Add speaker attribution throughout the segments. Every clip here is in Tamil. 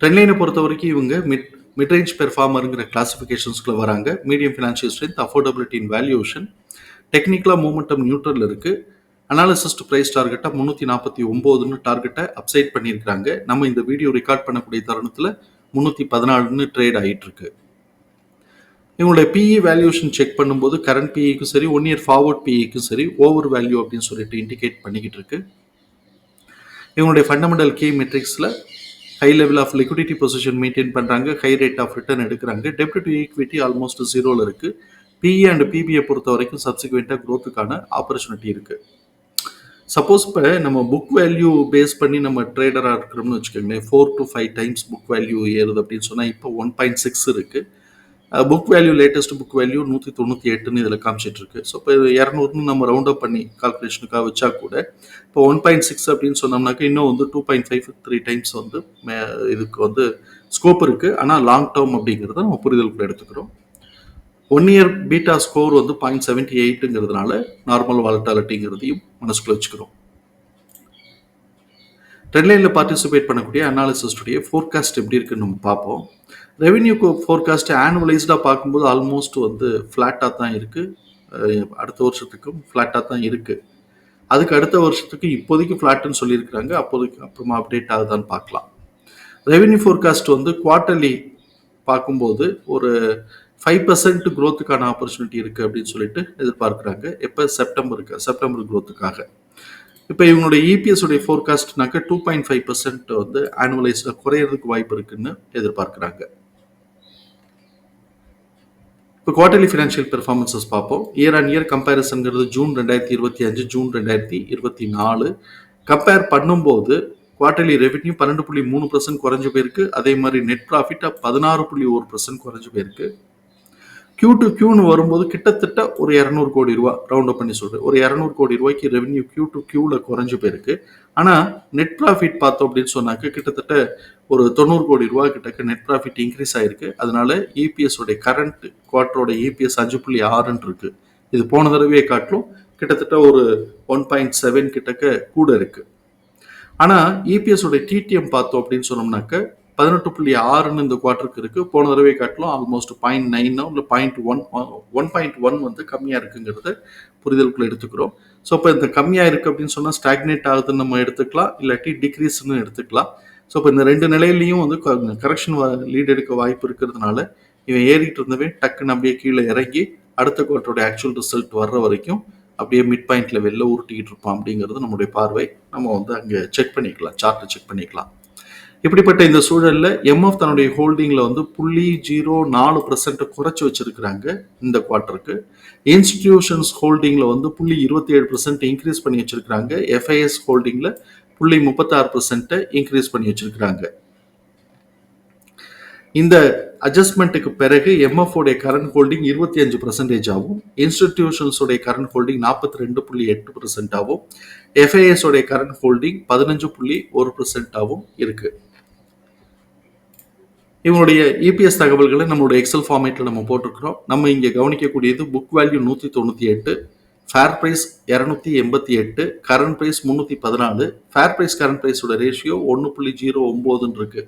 Speaker 1: ட்ரெண்ட்லைனை பொறுத்த வரைக்கும் இவங்க மிட் மிட்ரேஞ்ச் பெர்ஃபார்மருங்கிற கிளாசிஃபிகேஷன்ஸ்குள்ள வராங்க. Medium financial strength affordability in valuation டெக்னிக்கலாக மூமெண்டம் நியூட்ரல் இருக்குது அனாலிசிஸ்ட் ப்ரைஸ் டார்கெட்டாக முந்நூற்றி நாற்பத்தி ஒம்போதுன்னு டார்கெட்டை அப்சைட் பண்ணியிருக்கிறாங்க. நம்ம இந்த வீடியோ ரெக்கார்ட் பண்ணக்கூடிய தருணத்தில் முந்நூற்றி பதினாலுன்னு ட்ரேட் ஆகிட்டுருக்கு இவங்களுடைய பிஇ வேல்யூஷன் செக் பண்ணும்போது கரண்ட் பிஇக்கும் சரி ஒன் இயர் ஃபார்வர்ட் பிஇக்கும் சரி ஓவர் வேல்யூ அப்படின்னு சொல்லிட்டு இண்டிகேட் பண்ணிக்கிட்டு இருக்கு இவங்களுடைய fundamental key மெட்ரிக்ஸில் high level of liquidity position maintain பண்ணுறாங்க ஹை ரேட் ஆஃப் ரிட்டர்ன் எடுக்கிறாங்க. டெப்ட் டு ஈக்விட்டி ஆல்மோஸ்ட் ஜீரோவில் இருக்குது பிஇ அண்ட் பிபிஐ பொறுத்த வரைக்கும் சப்சிக்வெண்ட்டாக க்ரோத்துக்கான ஆப்பர்ச்சுனிட்டி இருக்குது சப்போஸ் இப்போ நம்ம புக் வேல்யூ பேஸ் பண்ணி நம்ம ட்ரேடராக இருக்கிறோம்னு வச்சுக்கோங்களேன் four to five times book value ஏறுது அப்படின்னு சொன்னால் இப்போ ஒன் பாயிண்ட் சிக்ஸ் இருக்குது book value latest book value நூற்றி தொண்ணூற்றி எட்டுன்னு இதில் காமிச்சிட்டு இருக்கு ஸோ இப்போ இரநூறுன்னு நம்ம ரவுண்ட் அப் பண்ணி கால்குலேஷனுக்காக வச்சா கூட இப்போ ஒன் பாயிண்ட் சிக்ஸ் அப்படின்னு சொன்னோம்னாக்க இன்னும் வந்து two point five three times வந்து மே- இதுக்கு வந்து ஸ்கோப் இருக்கு. ஆனால் லாங் டேர்ம் அப்படிங்கிறத நம்ம புரிதலுக்குள்ள எடுத்துக்கிறோம். ஒன் இயர் பீட்டா ஸ்கோர் வந்து பாயிண்ட் செவன்ட்டி எயிட்டுங்கிறதுனால நார்மல் வாலட்டாலிட்டிங்கிறதையும் மனசுக்குள்ள வச்சுக்கிறோம். ட்ரெண்ட்லைனில் பார்ட்டிசிபேட் பண்ணக்கூடிய அனாலிசிஸ்டுடைய ஃபோர்காஸ்ட் எப்படி இருக்குன்னு நம்ம பார்ப்போம். ரெவென்யூக்கு ஃபோர்காஸ்ட் ஆனுவலைஸ்டாக பார்க்கும்போது ஆல்மோஸ்ட் வந்து ஃப்ளாட்டாக தான் இருக்குது அடுத்த வருஷத்துக்கும் ஃப்ளாட்டாக தான் இருக்குது அதுக்கு அடுத்த வருஷத்துக்கு இப்போதைக்கு ஃப்ளாட்டுன்னு சொல்லியிருக்கிறாங்க. அப்போதைக்கு அப்புறமா அப்டேட் ஆகுதான்னு பார்க்கலாம். ரெவென்யூ ஃபோர்காஸ்ட் வந்து குவார்ட்டர்லி பார்க்கும்போது ஒரு ஃபைவ் பர்சன்ட் க்ரோத்துக்கான ஆப்பர்ச்சுனிட்டி இருக்குது அப்படின்னு சொல்லிட்டு எதிர்பார்க்குறாங்க. எப்போ? செப்டம்பருக்கு செப்டம்பர் க்ரோத்துக்காக இப்போ இவங்களுடைய இபிஎஸ் உடைய ஃபோர்காஸ்ட்னாக்க டூ பாயிண்ட் ஃபைவ் பர்சன்ட் வந்து ஆனுவலைஸாக குறையிறதுக்கு வாய்ப்பு இருக்குன்னு எதிர்பார்க்குறாங்க. இப்போ குவார்டர்லி ஃபினான்ஷியல் பெர்ஃபார்மன்சஸ் பார்ப்போம். இயர் ஆன் இயர் கம்பேரிசன்கிறது ஜூன் ரெண்டாயிரத்தி இருபத்தி அஞ்சு ஜூன் ரெண்டாயிரத்தி இருபத்தி நாலு. கம்பேர் பண்ணும்போது குவார்டர்லி ரெவென்யூ பன்னெண்டு புள்ளி மூணு பர்சன்ட் குறைஞ்சு போயிருக்கு. அதே மாதிரி நெட் ப்ராஃபிட் பதினாறு புள்ளி ஒரு பர்சன்ட் குறைஞ்சு போயிருக்கு. கியூ டு கியூன்னு வரும்போது கிட்டத்தட்ட ஒரு இரநூறு கோடி ரூபா ரவுண்ட் அப் பண்ணி சொல்கிறேன் ஒரு இரநூறு கோடி ரூபாய்க்கு ரெவன்யூ கியூ டு கியூவில் குறைஞ்சு போயிருக்கு. ஆனால் நெட் ப்ராஃபிட் பார்த்தோம் அப்படின்னு சொன்னாக்க கிட்டத்தட்ட ஒரு தொண்ணூறு கோடி ரூபா கிட்டக்க நெட் ப்ராஃபிட் இன்க்ரீஸ் ஆயிருக்கு. அதனால இபிஎஸ் உடைய கரண்ட் குவார்டரோட இபிஎஸ் அஞ்சு புள்ளி ஆறுன்னு இருக்கு. இது போன தடவையை காட்டிலும் கிட்டத்தட்ட ஒரு ஒன் பாயிண்ட் செவன் கிட்டக்க கூட இருக்கு. ஆனால் இபிஎஸ் உடைய டிடிஎம் பார்த்தோம் அப்படின்னு சொன்னோம்னாக்க பதினெட்டு புள்ளி ஆறுன்னு இந்த குவார்ட்டருக்கு இருக்கு. போன தடவை காட்டிலும் ஆல்மோஸ்ட் பாயிண்ட் நைனோ இல்லை point one one point one வந்து கம்மியாக இருக்குங்கிறத புரிதலுக்குள்ள எடுத்துக்கிறோம். ஸோ இப்போ இந்த கம்மியாக இருக்குது அப்படின்னு சொன்னால் ஸ்டாக்னேட் ஆகுதுன்னு நம்ம எடுத்துக்கலாம். இல்லாட்டி டிக்ரீஸ்னு எடுத்துக்கலாம். ஸோ இப்போ இந்த ரெண்டு நிலையிலையும் வந்து கரெக்ஷன் லீட் எடுக்க வாய்ப்பு இருக்கிறதுனால இவன் ஏறிட்டு இருந்தவே டக்குன்னு அப்படியே கீழே இறங்கி அடுத்த குவார்ட்டரோட ஆக்சுவல் ரிசல்ட் வர்ற வரைக்கும் அப்படியே மிட் பாயிண்ட்ல வெளில உருட்டிக்கிட்டு இருப்பான் அப்படிங்கிறது நம்முடைய பார்வை. நம்ம வந்து அங்கே செக் பண்ணிக்கலாம். சார்ட்டை செக் பண்ணிக்கலாம். இப்படிப்பட்ட இந்த சூழலில் எம்எஃப் தன்னுடைய ஹோல்டிங்கில் வந்து புள்ளி ஜீரோ நாலு பர்சன்ட்டை குறைச்சி வச்சிருக்கிறாங்க இந்த குவார்ட்டருக்கு இன்ஸ்டிடியூஷன்ஸ் ஹோல்டிங்கில் வந்து புள்ளி இருபத்தி ஏழு பர்சன்ட் இன்க்ரீஸ் பண்ணி வச்சுருக்கிறாங்க. எஃப்ஐஎஸ் ஹோல்டிங்கில் புள்ளி முப்பத்தாறு பர்சன்ட்டை இன்க்ரீஸ் பண்ணி வச்சிருக்கிறாங்க. இந்த அட்ஜஸ்ட்மெண்ட்டுக்கு பிறகு எம்எஃப் உடைய கரண்ட் ஹோல்டிங் இருபத்தி அஞ்சு பர்சன்டேஜ் ஆகும். இன்ஸ்டிடியூஷன்ஸ் உடைய கரண்ட் ஹோல்டிங் நாற்பத்தி ரெண்டு புள்ளி எட்டு பர்சன்ட் ஆகும். எஃப்ஐஎஸ் உடைய கரண்ட் ஹோல்டிங் பதினஞ்சு புள்ளி ஒரு பர்சன்ட் ஆகும் இருக்குது இவனுடைய இபிஎஸ் தகவல்களை நம்மளுடைய எக்ஸல் ஃபார்மேட்டில் நம்ம போட்டிருக்கிறோம். நம்ம இங்கே கவனிக்கக்கூடியது புக் வேல்யூ நூற்றி தொண்ணூற்றி எட்டு ஃபேர் ப்ரைஸ் இரநூத்தி எண்பத்தி எட்டு கரண்ட் ப்ரைஸ் முந்நூற்றி பதினாலு ஃபேர் ப்ரைஸ் கரண்ட் ப்ரைஸோட ரேஷியோ ஒன்று புள்ளி ஜீரோ ஒம்போதுன்னு இருக்குது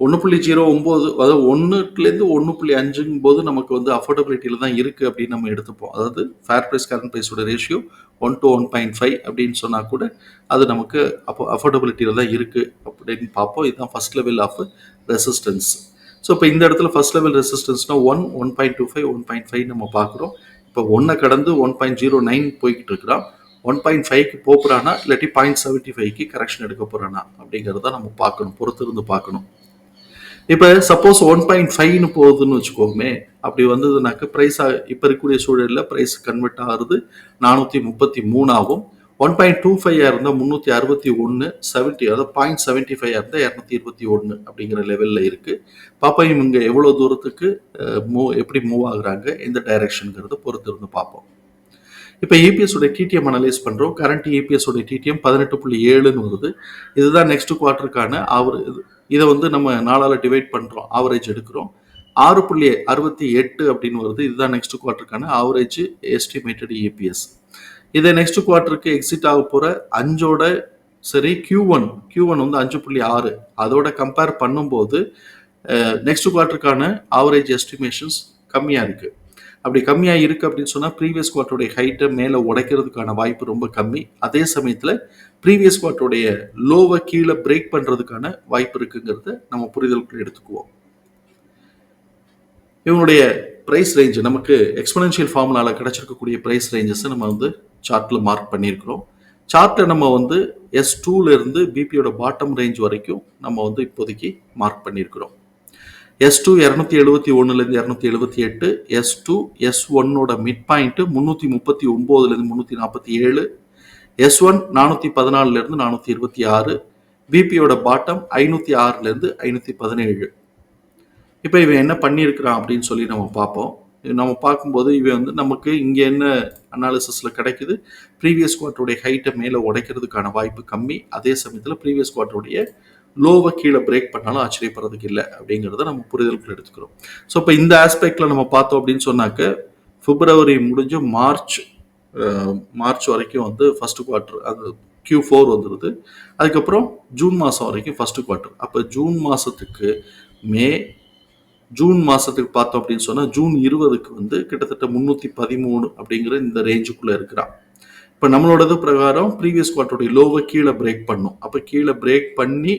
Speaker 1: ஒன்று புள்ளி ஜீரோ ஒம்பது அதாவது ஒன்றுலேருந்து ஒன்று புள்ளி அஞ்சுங்கும் போது நமக்கு வந்து அஃபோர்டபிலிட்டியில் தான் இருக்குது அப்படின்னு நம்ம எடுத்துப்போம். அதாவது fair price current ப்ரைஸோட ratio one to one point five அப்படின்னு சொன்னால் கூட அது நமக்கு அப்போ அஃபோர்டபிலிட்டியில் தான் இருக்குது அப்படின்னு பார்ப்போம். இதுதான் first level of resistance so இப்போ இந்த இடத்துல first level ரெசிஸ்டன்ஸ்னால் one one point two five one point five நம்ம பார்க்குறோம். இப்போ ஒன்றை கடந்து ஒன் பாயிண்ட் ஜீரோ நைன் போய்கிட்டு இருக்கிறான். ஒன் பாயிண்ட் ஃபைவ்க்கு போகிறானா இல்லாட்டி பாயிண்ட் செவன்ட்டி ஃபைவ்க்கு கரெக்ஷன் எடுக்க போகிறானா அப்படிங்கிறத நம்ம பார்க்கணும் பொறுத்திருந்து பார்க்கணும். இப்போ சப்போஸ் ஒன் பாயிண்ட் ஃபைவ்னு போகுதுன்னு வச்சுக்கோமே அப்படி வந்ததுனாக்க ப்ரைஸ் இப்போ இருக்கக்கூடிய சூழலில் ப்ரைஸ் கன்வெர்ட் ஆகுறது நானூற்றி முப்பத்தி மூணாகும் ஒன் பாயிண்ட் டூ ஃபைவ் இருந்தால் முந்நூற்றி அறுபத்தி ஒன்று செவன்ட்டி அதாவது பாயிண்ட் செவன்ட்டி ஃபைவ் இருந்தால் இரநூத்தி இருபத்தி ஒன்று அப்படிங்கிற லெவலில் இருக்குது பார்ப்போம் இவங்க எவ்வளோ தூரத்துக்கு மூவ் எப்படி மூவ் ஆகுறாங்க எந்த டைரக்ஷனுங்கிறத பொறுத்து இருந்து பார்ப்போம். இப்போ EPS உடைய டிடிஎம் அனலைஸ் பண்ணுறோம் கரண்ட் EPS உடைய டிடிஎம் பதினெட்டு புள்ளி ஏழுன்னு வருது. இதுதான் நெக்ஸ்ட் குவார்ட்டருக்கான அவர் இதை வந்து நம்ம நாலால் டிவைட் பண்ணுறோம் ஆவரேஜ் எடுக்கிறோம். ஆறு புள்ளி அறுபத்தி எட்டு அப்படின்னு வருது. இதுதான் நெக்ஸ்ட் குவார்ட்டருக்கான ஆவரேஜ் எஸ்டிமேட்டட் இபிஎஸ் இதை நெக்ஸ்ட் குவார்ட்டருக்கு எக்ஸிட் ஆக போகிற அஞ்சோட சரி கியூ ஒன் ஒன் வந்து அஞ்சு புள்ளி ஆறு. அதோட கம்பேர் பண்ணும்போது நெக்ஸ்ட் குவார்ட்டருக்கான ஆவரேஜ் எஸ்டிமேஷன்ஸ் கம்மியாக இருக்குது அப்படி கம்மியாக இருக்குது அப்படின்னு சொன்னால் ப்ரீவியஸ் குவார்ட்டருடைய ஹைட்டை மேலே உடைக்கிறதுக்கான வாய்ப்பு ரொம்ப கம்மி. அதே சமயத்தில் ப்ரீவியஸ் குவார்ட்டருடைய லோவை கீழே பிரேக் பண்ணுறதுக்கான வாய்ப்பு இருக்குங்கிறத நம்ம புரிதலுக்குள்ள எடுத்துக்குவோம். இவனுடைய ப்ரைஸ் ரேஞ்சு நமக்கு எக்ஸ்பனன்ஷியல் ஃபார்முலாவில் கிடச்சிருக்கக்கூடிய ப்ரைஸ் ரேஞ்சஸை நம்ம வந்து சார்ட்டில் மார்க் பண்ணியிருக்கிறோம். சார்ட்டில் நம்ம வந்து எஸ் டூலேருந்து பிபியோட பாட்டம் ரேஞ்ச் வரைக்கும் நம்ம வந்து இப்போதைக்கு மார்க் பண்ணியிருக்கிறோம். எஸ் டூ இரநூத்தி எழுபத்தி ஒன்றுலேருந்து இரநூத்தி எழுபத்தி எட்டு எஸ் டூ எஸ் ஒன்னோட மிட் பாயிண்ட்டு முந்நூற்றி முப்பத்தி ஒம்போதுலேருந்து முந்நூற்றி நாற்பத்தி ஏழு எஸ் ஒன் நானூற்றி பதினாலுலேருந்து நானூற்றி இருபத்தி ஆறு பிபியோட பாட்டம் ஐநூற்றி ஆறுலேருந்து ஐநூற்றி பதினேழு. இப்போ இவன் என்ன பண்ணியிருக்கிறான் அப்படின்னு சொல்லி நம்ம பார்ப்போம். நம்ம பார்க்கும்போது இவன் வந்து நமக்கு இங்கே என்ன அனாலிசிஸில் கிடைக்குது? ப்ரீவியஸ் குவார்ட்டருடைய ஹைட்டை மேலே உடைக்கிறதுக்கான வாய்ப்பு கம்மி. அதே சமயத்தில் ப்ரீவியஸ் குவார்ட்டருடைய லோவை கீழே பிரேக் பண்ணாலும் ஆச்சரியப்படுறதுக்கு இல்லை அப்படிங்கிறத நம்ம புரிதலுக்குள்ள எடுத்துக்கிறோம். ஸோ இப்போ இந்த ஆஸ்பெக்டில் நம்ம பார்த்தோம் அப்படின்னு சொன்னாக்க பிப்ரவரி முடிஞ்சு மார்ச் மார்ச் வரைக்கும் வந்து ஃபர்ஸ்ட் குவார்ட்டர் அது கியூ ஃபோர் வந்துடுது அதுக்கப்புறம் ஜூன் மாதம் வரைக்கும் ஃபர்ஸ்ட் குவார்ட்டர் அப்போ ஜூன் மாதத்துக்கு மே ஜூன் மாதத்துக்கு பார்த்தோம் அப்படின்னு சொன்னால் ஜூன் இருபதுக்கு வந்து கிட்டத்தட்ட முந்நூற்றி பதிமூணு அப்படிங்கிற இந்த ரேஞ்சுக்குள்ளே இருக்கிறான். இப்போ நம்மளோடது பிரகாரம் ப்ரீவியஸ் குவார்ட்டருடைய லோவை கீழே பிரேக் பண்ணும். அப்போ கீழே பிரேக் பண்ணி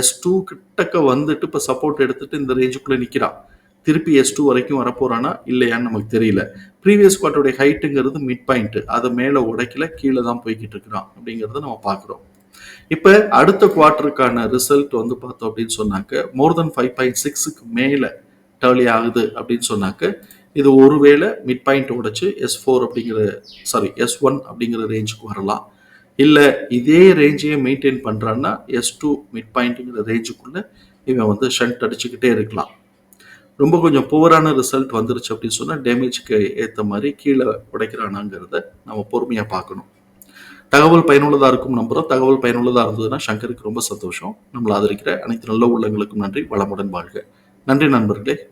Speaker 1: எஸ் டூ கிட்டக்க வந்துட்டு இப்போ சப்போர்ட் எடுத்துட்டு இந்த ரேஞ்சுக்குள்ளே நிற்கிறான் திருப்பி எஸ் டூ வரைக்கும் வரப்போறானா? இல்லையான்னு நமக்கு தெரியல. ப்ரீவியஸ் குவார்ட்டருடைய ஹைட்டுங்கிறது மிட் பாயிண்ட் அதை மேலே உடைக்கல கீழே தான் போய்கிட்டு இருக்கிறான் அப்படிங்கிறத நம்ம பார்க்குறோம். இப்போ அடுத்த குவார்ட்டருக்கான ரிசல்ட் வந்து பார்த்தோம் அப்படின்னு சொன்னாக்க மோர் தென் ஃபைவ் பாயிண்ட் சிக்ஸுக்கு மேலே டேர்லி ஆகுது அப்படின்னு சொன்னாக்க இது ஒருவேளை மிட் பாயிண்ட் உடைச்சு எஸ் ஃபோர் அப்படிங்கிற சாரி எஸ் ஒன் அப்படிங்கிற ரேஞ்சுக்கு வரலாம். இல்லை இதே ரேஞ்சையே மெயின்டைன் பண்ணுறான்னா எஸ் டூ மிட் பாயிண்ட்டுங்கிற ரேஞ்சுக்குள்ளே இவன் வந்து ஷண்ட் அடிச்சுக்கிட்டே இருக்கலாம். ரொம்ப கொஞ்சம் புவரான ரிசல்ட் வந்துருச்சு அப்படின்னு சொன்னால் டேமேஜ்க்கு ஏற்ற மாதிரி கீழே உடைக்கிறானாங்கிறத நம்ம பொறுமையாக பார்க்கணும். தகவல் பயனுள்ளதாக இருக்கும் நம்புகிறோம் தகவல் பயனுள்ளதாக இருந்ததுன்னா சங்கருக்கு ரொம்ப சந்தோஷம். நம்மளை ஆதரிக்கிற அனைத்து நல்ல உள்ளங்களுக்கும் நன்றி. வளமுடன் வாழ்க. நன்றி நண்பர்களே.